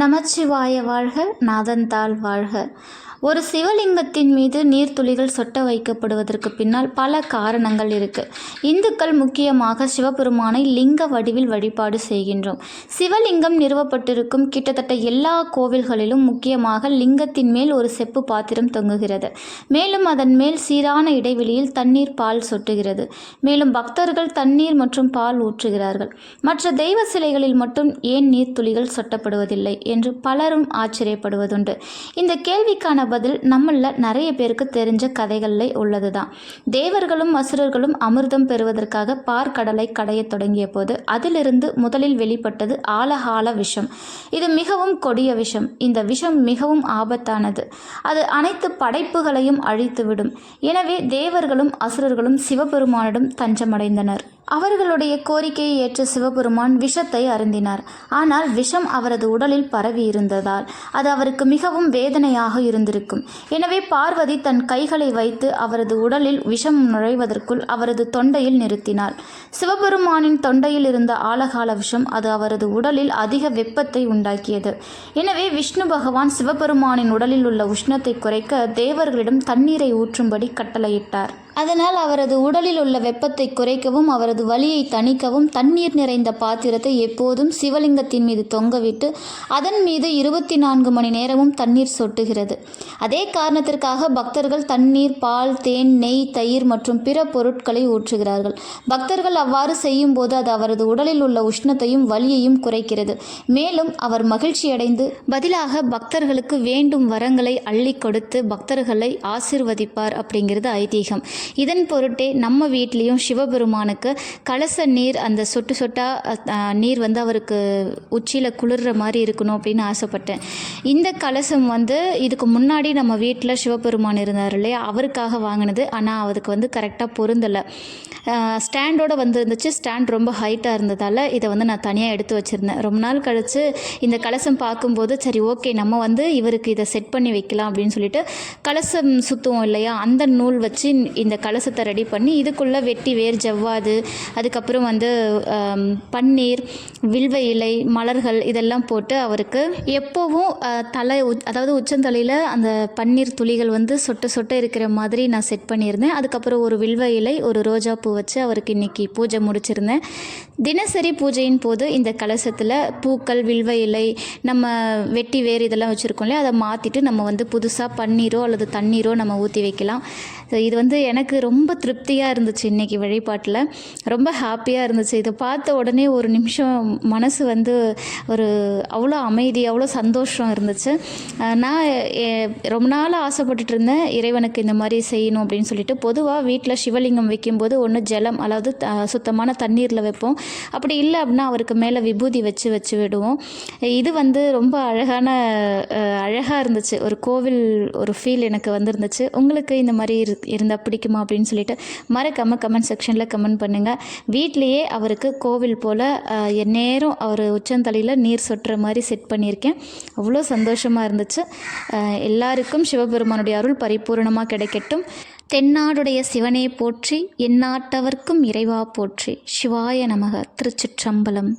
நமச்சிவாய வாழ்க நாதந்தாள் வாழ்க. ஒரு சிவலிங்கத்தின் மீது நீர்த்துளிகள் சொட்ட வைக்கப்படுவதற்கு பின்னால் பல காரணங்கள் இருக்குது இந்துக்கள் முக்கியமாக சிவபெருமானை லிங்க வடிவில் வழிபாடு செய்கின்றோம். சிவலிங்கம் நிறுவப்பட்டிருக்கும் கிட்டத்தட்ட எல்லா கோவில்களிலும் முக்கியமாக லிங்கத்தின் மேல் ஒரு செப்பு பாத்திரம் தொங்குகிறது. மேலும் அதன் மேல் சீரான இடைவெளியில் தண்ணீர் பால் சொட்டுகிறது. மேலும் பக்தர்கள் தண்ணீர் மற்றும் பால் ஊற்றுகிறார்கள். மற்ற தெய்வ சிலைகளில் மட்டும் ஏன் நீர்த்துளிகள் சொட்டப்படுவதில்லை? என்று பலரும் ஆச்சரியப்படுவதுண்டு. இந்த கேள்விக்கான பதில் நம்மள நிறைய பேருக்கு தெரிஞ்ச கதைகளில் உள்ளது தான் தேவர்களும் அசுரர்களும் அமிர்தம் பெறுவதற்காக பார்க்கடலை கடையத் தொடங்கிய போது அதிலிருந்து முதலில் வெளிப்பட்டது ஆலகால விஷம். இது மிகவும் கொடிய விஷம். இந்த விஷம் மிகவும் ஆபத்தானது. அது அனைத்து படைப்புகளையும் அழித்துவிடும். எனவே தேவர்களும் அசுரர்களும் சிவபெருமானிடம் தஞ்சமடைந்தனர். அவர்களுடைய கோரிக்கையை ஏற்ற சிவபெருமான் விஷத்தை அருந்தினார். ஆனால் விஷம் அவரது உடலில் பரவி இருந்ததால் அது அவருக்கு மிகவும் வேதனையாக இருந்திருக்கும். எனவே பார்வதி தன் கைகளை வைத்து அவரது உடலில் விஷம் நுழைவதற்குள் அவரது தொண்டையில் நிறுத்தினாள். சிவபெருமானின் தொண்டையில் இருந்த ஆலகால விஷம் அது அவரது உடலில் அதிக வெப்பத்தை உண்டாக்கியது. எனவே விஷ்ணு பகவான் சிவபெருமானின் உடலில் உள்ள உஷ்ணத்தை குறைக்க தேவர்களிடம் தண்ணீரை ஊற்றும்படி கட்டளையிட்டார். அதனால் அவரது உடலில் உள்ள வெப்பத்தை குறைக்கவும் அவரது வலியை தணிக்கவும் தண்ணீர் நிறைந்த பாத்திரத்தை எப்போதும் சிவலிங்கத்தின் மீது தொங்கவிட்டு அதன் மீது இருபத்தி நான்கு மணி நேரமும் தண்ணீர் சொட்டுகிறது. அதே காரணத்திற்காக பக்தர்கள் தண்ணீர் பால் தேன் நெய் தயிர் மற்றும் பிற பொருட்களை ஊற்றுகிறார்கள். பக்தர்கள் அவ்வாறு செய்யும்போது அது அவரது உடலில் உள்ள உஷ்ணத்தையும் வலியையும் குறைக்கிறது. மேலும் அவர் மகிழ்ச்சியடைந்து பதிலாக பக்தர்களுக்கு வேண்டும் வரங்களை அள்ளி கொடுத்து பக்தர்களை ஆசிர்வதிப்பார் அப்படிங்கிறது ஐதீகம். இதன் பொருட்டே நம்ம வீட்லேயும் சிவபெருமானுக்கு கலச நீர் அந்த சொட்டு சொட்டா நீர் வந்து அவருக்கு உச்சியில் குளிர்ற மாதிரி இருக்கணும் அப்படின்னு ஆசைப்பட்டேன். இந்த கலசம் வந்து இதுக்கு முன்னாடி நம்ம வீட்டில் சிவபெருமான் இருந்தார் இல்லையா? அவருக்காக வாங்கினது. ஆனால் அதுக்கு வந்து கரெக்டாக பொருந்தலை. ஸ்டாண்டோட வந்துருந்துச்சு. ஸ்டாண்ட் ரொம்ப ஹைட்டாக இருந்ததால் இதை வந்து நான் தனியாக எடுத்து வச்சுருந்தேன். ரொம்ப நாள் கழித்து இந்த கலசம் பார்க்கும்போது சரி ஓகே நம்ம வந்து இவருக்கு இதை செட் பண்ணி வைக்கலாம் அப்படின்னு சொல்லிட்டு கலசம் சுற்றுவோம் இல்லையா? அந்த நூல் வச்சு இந்த கலசத்தை ரெடி பண்ணி இதுக்குள்ளே வெட்டி வேர் ஜவ்வாது அதுக்கப்புறம் வந்து பன்னீர் வில்வ இலை மலர்கள் இதெல்லாம் போட்டு அவருக்கு எப்போவும் தலை அதாவது உச்சந்தலையில் அந்த பன்னீர் துளிகள் வந்து சொட்டு சொட்டு இருக்கிற மாதிரி நான் செட் பண்ணியிருந்தேன். அதுக்கப்புறம் ஒரு வில்வ இலை ஒரு ரோஜா பூ வச்சு அவருக்கு இன்னைக்கு பூஜை முடிச்சிருந்தேன். தினசரி பூஜையின் போது இந்த கலசத்தில் பூக்கள் வில்வ இலை நம்ம வெட்டி வேர் இதெல்லாம் வச்சுருக்கோம் இல்லையா? அதை மாற்றிட்டு நம்ம வந்து புதுசாக பன்னீரோ அல்லது தண்ணீரோ நம்ம ஊற்றி வைக்கலாம். ஸோ இது வந்து எனக்கு எனக்கு ரொம்ப திருப்தியாக இருந்துச்சு இன்றைக்கி வழிபாட்டில். ரொம்ப ஹாப்பியாக இருந்துச்சு. இதை பார்த்த உடனே ஒரு நிமிஷம் மனசு வந்து ஒரு அவ்வளோ அமைதி அவ்வளோ சந்தோஷம் இருந்துச்சு. நான் ரொம்ப நாள் ஆசைப்பட்டுட்டு இருந்தேன். இறைவனுக்கு இந்த மாதிரி செய்யணும் அப்படின்னு சொல்லிட்டு. பொதுவாக வீட்டில் சிவலிங்கம் வைக்கும்போது ஒன்று ஜலம் அதாவது த- சுத்தமான தண்ணீரில் வைப்போம். அப்படி இல்லை அப்படின்னா அவருக்கு மேலே விபூதி வச்சு வச்சு விடுவோம். இது வந்து ரொம்ப அழகான அழகாக இருந்துச்சு. ஒரு கோவில் ஒரு ஃபீல் எனக்கு வந்துருந்துச்சு. உங்களுக்கு இந்த மாதிரி இரு இருந்தால் பிடிக்குமா? அப்படின்னு சொல்லிட்டு மறக்காம கமெண்ட் செக்ஷனில் கமெண்ட் பண்ணுங்கள் வீட்லேயே அவருக்கு கோவில் போல் நேரம் அவர் உச்சந்தலையில் நீர் சொட்டுற மாதிரி செட் பண்ணியிருக்கேன். அவ்வளோ சந்தோஷமாக இருந்துச்சு. எல்லாருக்கும் சிவபெருமானுடைய அருள் பரிபூரணமாக கிடைக்கட்டும். தென்னாடுடைய சிவனே போற்றி எந்நாட்டவர்க்கும் இறைவா போற்றி. சிவாய நமக திருச்சிற்றம்பலம்.